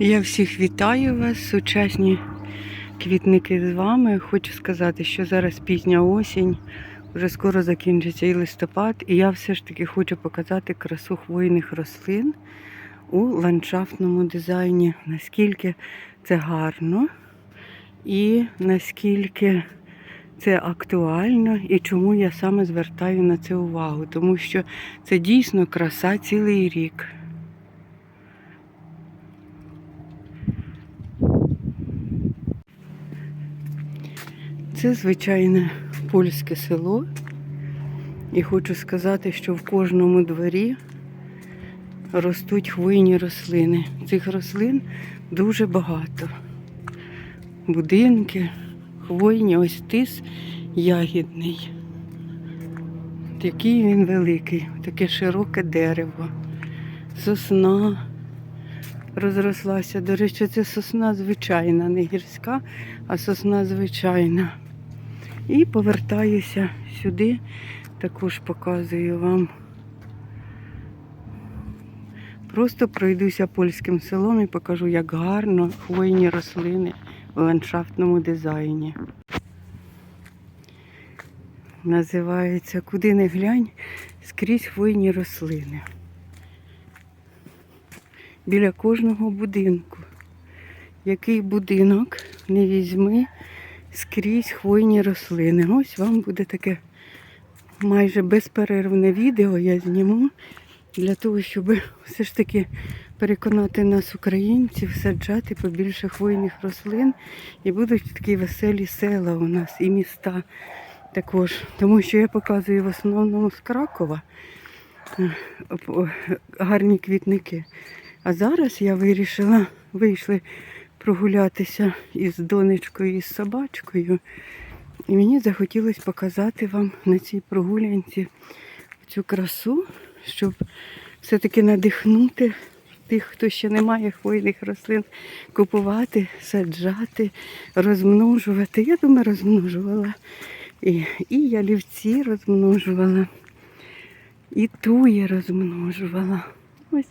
Я всіх вітаю вас, сучасні квітники з вами. Хочу сказати, що зараз пізня осінь, вже скоро закінчиться і листопад, і я все ж таки хочу показати красу хвойних рослин у ландшафтному дизайні, наскільки це гарно і наскільки це актуально і чому я саме звертаю на це увагу. Тому що це дійсно краса цілий рік. Це звичайне польське село. І хочу сказати, що в кожному дворі ростуть хвойні рослини. Цих рослин дуже багато. Будинки, хвойні, ось тис ягідний. Який він великий, таке широке дерево, сосна розрослася. До речі, це сосна звичайна, не гірська, а сосна звичайна. І повертаюся сюди, також показую вам. Просто пройдуся польським селом і покажу, як гарно хвойні рослини в ландшафтному дизайні. Називається Куди не глянь, скрізь хвойні рослини. Біля кожного будинку. Який будинок не візьми, скрізь хвойні рослини. Ось вам буде таке майже безперервне відео я зніму для того, щоб все ж таки переконати нас, українців, саджати побільше хвойних рослин. І будуть такі веселі села у нас і міста також. Тому що я показую в основному з Кракова е, гарні квітники. А зараз я вирішила, вийшли прогулятися із донечкою і з собачкою. І мені захотілося показати вам на цій прогулянці цю красу, щоб все-таки надихнути тих, хто ще не має хвойних рослин, купувати, саджати, розмножувати. Я думаю, розмножувала. І, і ялівці розмножувала, і туї розмножувала. Ось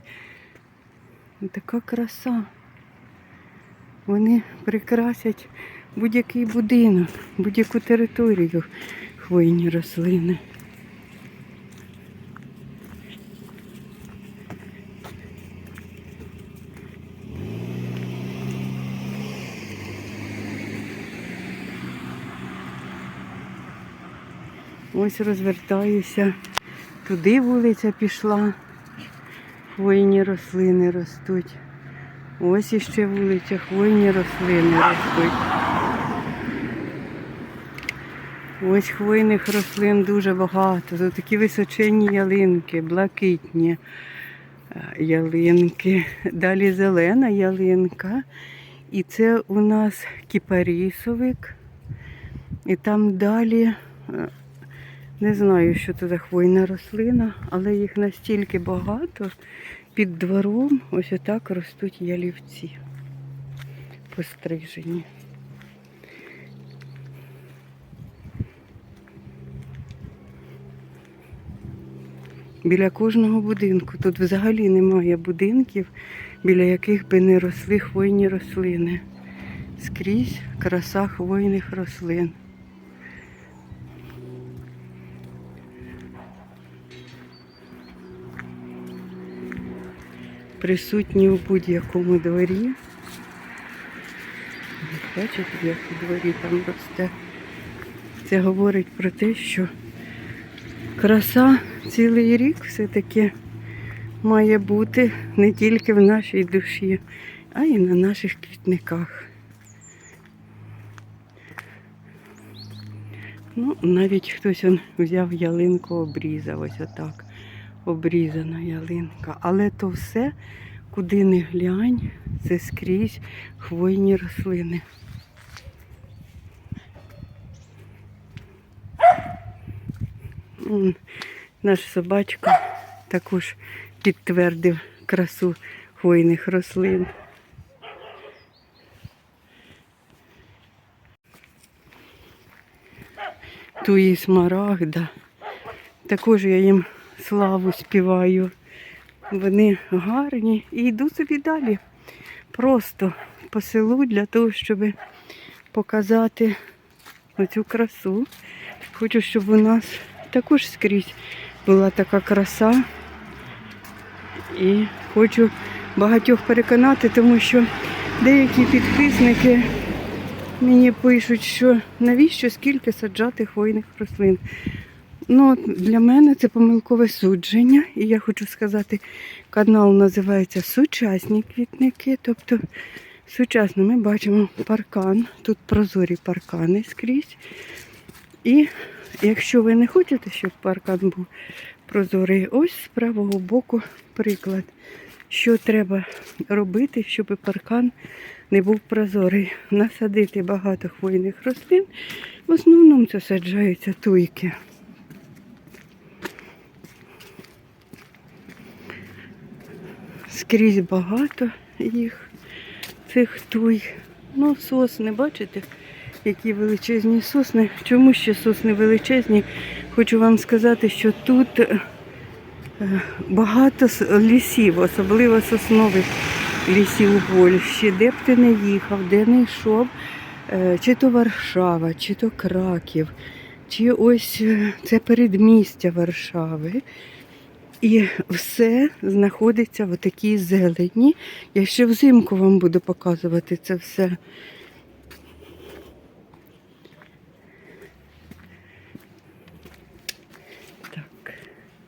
така краса. Вони прикрасять будь-який будинок, будь-яку територію хвойні рослини. Ось розвертаюся. Туди вулиця пішла. Хвойні рослини ростуть. Ось іще вулиця, хвойні рослини ростуть. Ось хвойних рослин дуже багато. Тут такі височенні ялинки, блакитні е, ялинки. Далі зелена ялинка. І це у нас кіпарісовик. І там далі, е, не знаю, що це за хвойна рослина, але їх настільки багато. Під двором ось отак ростуть ялівці пострижені. Біля кожного будинку. Тут взагалі немає будинків, біля яких би не росли хвойні рослини. Скрізь краса хвойних рослин. Присутні у будь-якому дворі. Бачите, як у дворі там росте. Це говорить про те, що краса цілий рік все-таки має бути не тільки в нашій душі, а й на наших квітниках. Ну, навіть хтось взяв ялинку, обрізав ось отак. Обрізана ялинка. Але то все, куди не глянь, це скрізь хвойні рослини. Наш собачка також підтвердив красу хвойних рослин. Туї смарагда. Також я їм славу співаю. Вони гарні і йду собі далі просто по селу для того, щоб показати оцю красу. Хочу, щоб у нас також скрізь була така краса. І хочу багатьох переконати, тому що деякі підписники мені пишуть, що навіщо скільки саджати хвойних рослин. Ну, для мене це помилкове судження. І я хочу сказати, канал називається Сучасні квітники. Тобто сучасно ми бачимо паркан. Тут прозорі паркани скрізь. І якщо ви не хочете, щоб паркан був прозорий, ось з правого боку приклад, що треба робити, щоб паркан не був прозорий. Насадити багато хвойних рослин. В основному це саджаються туйки. Скрізь багато їх, цих туй. Ну, сосни, бачите, які величезні сосни. Чому ще сосни величезні? Хочу вам сказати, що тут е, багато лісів, особливо соснових лісів у Польщі, де б ти не їхав, де не йшов, е, чи то Варшава, чи то Краків, чи ось е, це передмістя Варшави. І все знаходиться в такій зелені. Я ще взимку вам буду показувати це все. Так.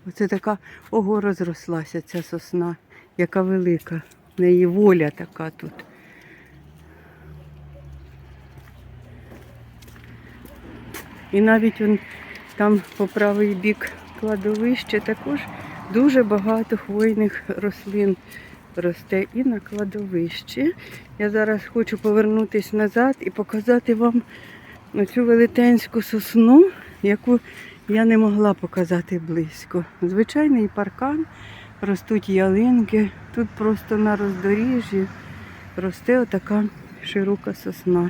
Оце така, ого, розрослася ця сосна, яка велика. В неї воля така тут. І навіть он, там по правий бік кладовище також дуже багато хвойних рослин росте і на кладовищі. Я зараз хочу повернутися назад і показати вам цю велетенську сосну, яку я не могла показати близько. Звичайний паркан, ростуть ялинки. Тут просто на роздоріжжі росте отака широка сосна.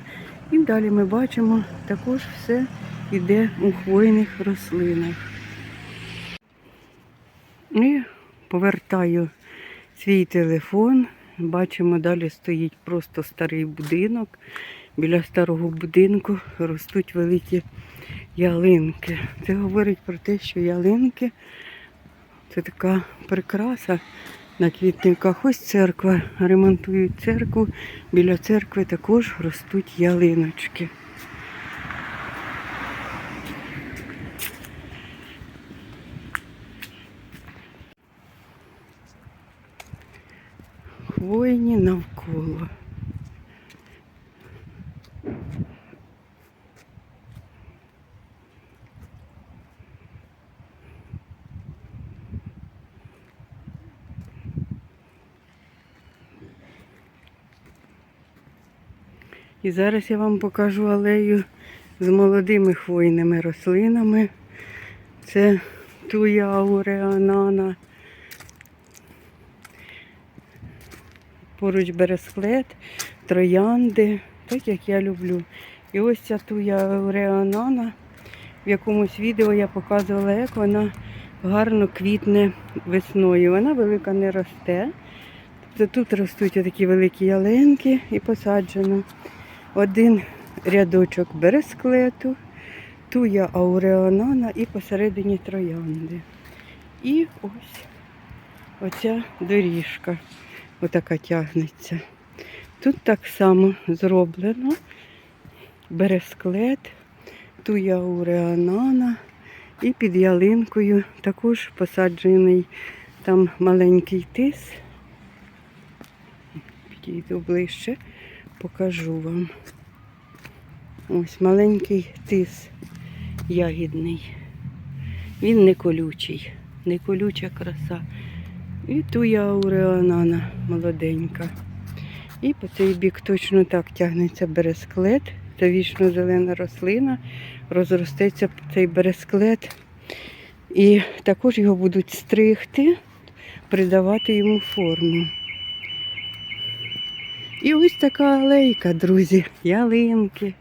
І далі ми бачимо також все йде у хвойних рослинах. І повертаю свій телефон. Бачимо, далі стоїть просто старий будинок. Біля старого будинку ростуть великі ялинки. Це говорить про те, що ялинки це така прикраса на квітниках. Ось церква. Ремонтують церкву. Біля церкви також ростуть ялиночки. Хвойні навколо. І зараз я вам покажу алею з молодими хвойними рослинами. Це туя ауреанана. Поруч бересклет, троянди, так як я люблю. І ось ця туя ауреанана. В якомусь відео я показувала, як вона гарно квітне весною. Вона велика не росте. Тобто тут ростуть такі великі ялинки і посаджено один рядочок бересклету, туя ауреонана і посередині троянди. І ось оця доріжка отака тягнеться. Тут так само зроблено бересклет, туя ауреонана і під ялинкою також посаджений там маленький тис. Підійду ближче покажу вам. Ось маленький тис ягідний. Він не колючий, не колюча краса. І туя ауреонана молоденька. І по цей бік точно так тягнеться бересклет. Це вічно зелена рослина. Розростеться цей бересклет. І також його будуть стригти, придавати йому форму. І ось така алейка, друзі, ялинки,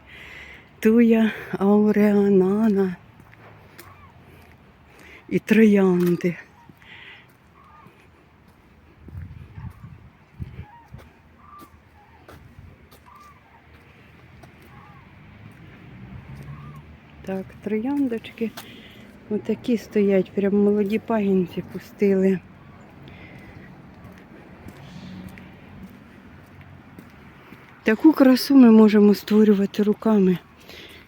туя ауреанана і троянди. Так, трояндочки. Отакі стоять, прям молоді пагінці пустили. Таку красу ми можемо створювати руками.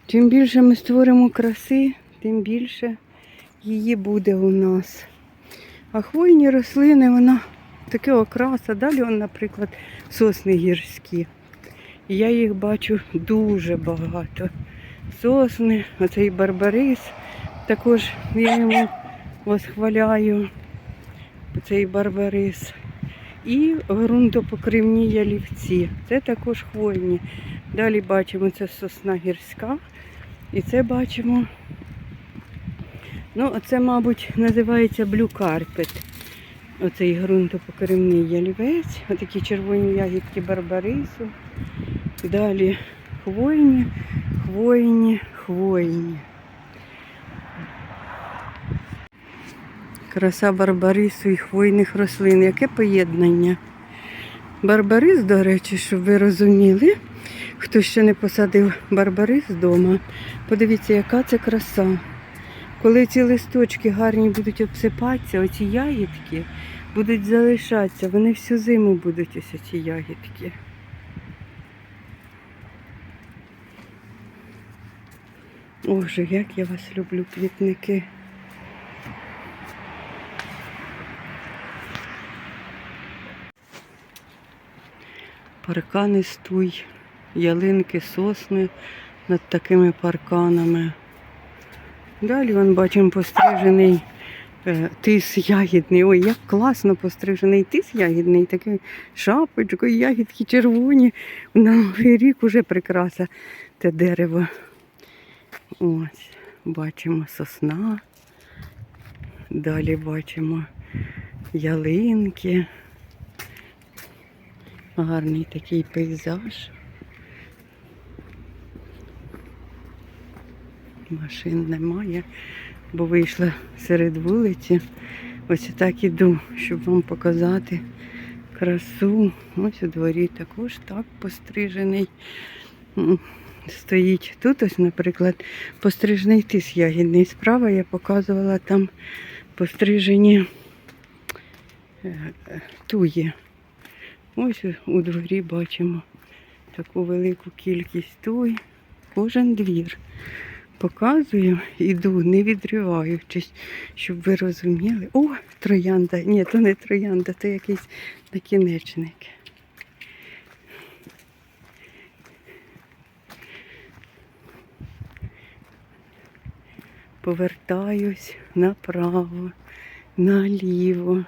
Чим більше ми створимо краси, тим більше її буде у нас. А хвойні рослини, вона таке окраса. Далі, он, наприклад, сосни гірські. Я їх бачу дуже багато. Сосни, оцей барбарис. Також я йому восхваляю цей барбарис. І ґрунтопокривні ялівці. Це також хвойні. Далі бачимо, це сосна гірська. І це бачимо. Ну, це, мабуть, називається блюкарпет. Оцей ґрунтопокривний ялівець. Отакі червоні ягідки барбарису. Далі хвойні, хвойні, хвойні. Краса барбарису і хвойних рослин. Яке поєднання? Барбарис, до речі, щоб ви розуміли, хто ще не посадив барбарис вдома, подивіться, яка це краса. Коли ці листочки гарні будуть обсипатися, оці ягідки будуть залишатися, вони всю зиму будуть ось ці ягідки. Боже, як я вас люблю, квітники. Паркани стуй, ялинки, сосни над такими парканами. Далі вон бачимо пострижений е, тис ягідний. Ой, як класно пострижений тис ягідний, такий шапочкою, ягідки червоні. На новий рік уже прикраса те дерево. Ось, бачимо сосна. Далі бачимо ялинки. Гарний такий пейзаж. Машин немає, бо вийшла серед вулиці. Ось так іду, щоб вам показати красу. Ось у дворі також так пострижений. Стоїть. Тут ось, наприклад, пострижений тис ягідний. Справа я показувала там пострижені е, туї. Ось у дворі бачимо таку велику кількість туй. Кожен двір. Показую, іду, не відриваючись, щоб ви розуміли. О, троянда. Ні, то не троянда, це якийсь накінечник. Повертаюсь направо, наліво,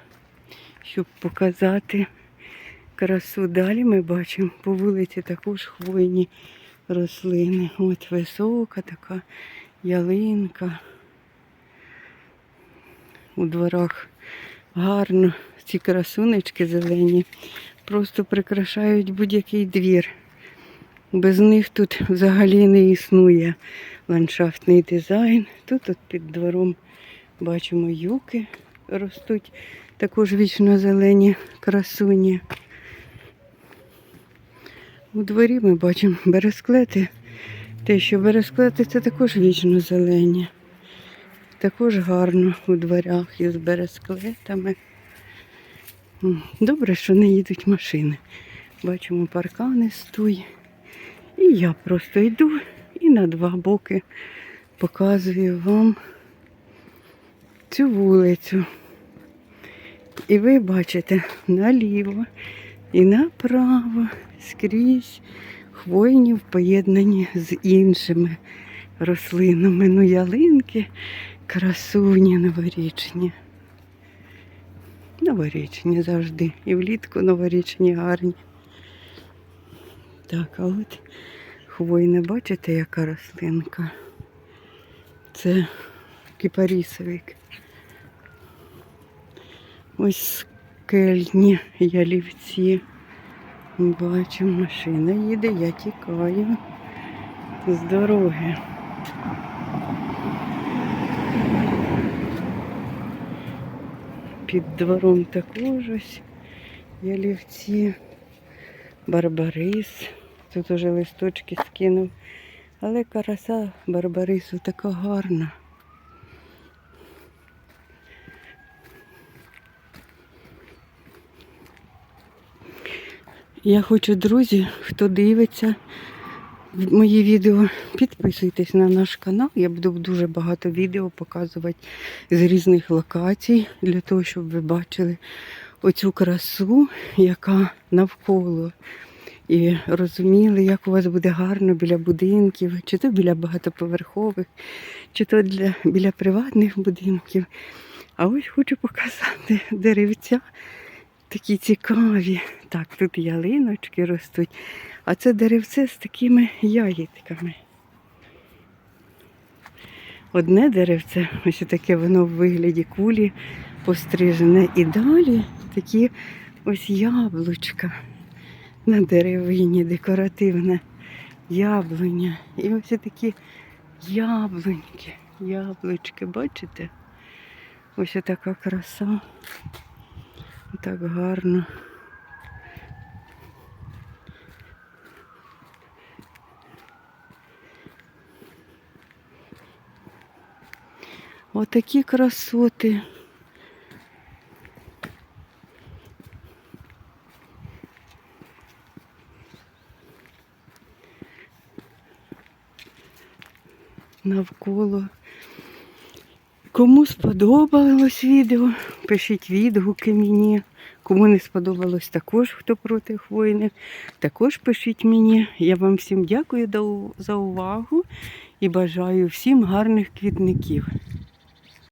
щоб показати красу. Далі ми бачимо по вулиці також хвойні рослини. От висока така ялинка. У дворах гарно ці красунечки зелені. Просто прикрашають будь-який двір. Без них тут взагалі не існує ландшафтний дизайн. Тут от під двором бачимо юки ростуть. Також вічно зелені красуні. У дворі ми бачимо бересклети. Те, що бересклети це також вічно зелені. Також гарно у дворях із бересклетами. Добре, що не їдуть машини. Бачимо паркани стуй. І я просто йду і на два боки показую вам цю вулицю. І ви бачите наліво і направо скрізь хвойні в поєднанні з іншими рослинами. Ну, ялинки, красуні новорічні. Новорічні завжди. І влітку новорічні гарні. Так, а от хвойне, бачите, яка рослинка? Це кипарісовик. Ось скельні ялівці. Бачу, машина їде, я тікаю з дороги. Під двором також ось ялівці, барбарис. Тут уже листочки скинув Але краса Барбарису така гарна. Я хочу, друзі, хто дивиться мої відео, підписуйтесь на наш канал. Я буду дуже багато відео показувати з різних локацій, для того, щоб ви бачили оцю красу, яка навколо. І розуміли, як у вас буде гарно біля будинків, чи то біля багатоповерхових, чи то для, біля приватних будинків. А ось хочу показати деревця такі цікаві. Так, тут ялиночки ростуть, а це деревце з такими ягідками. Одне деревце, ось таке воно в вигляді кулі пострижене. І далі такі ось яблучка на деревині, декоративне яблуня. І ось такі яблуньки, яблучки, бачите? Ось така краса. Так гарно. Отакі красоти. Навколо. Кому сподобалось відео, пишіть відгуки мені. Кому не сподобалось також, хто проти хвойних, також пишіть мені. Я вам всім дякую за увагу і бажаю всім гарних квітників.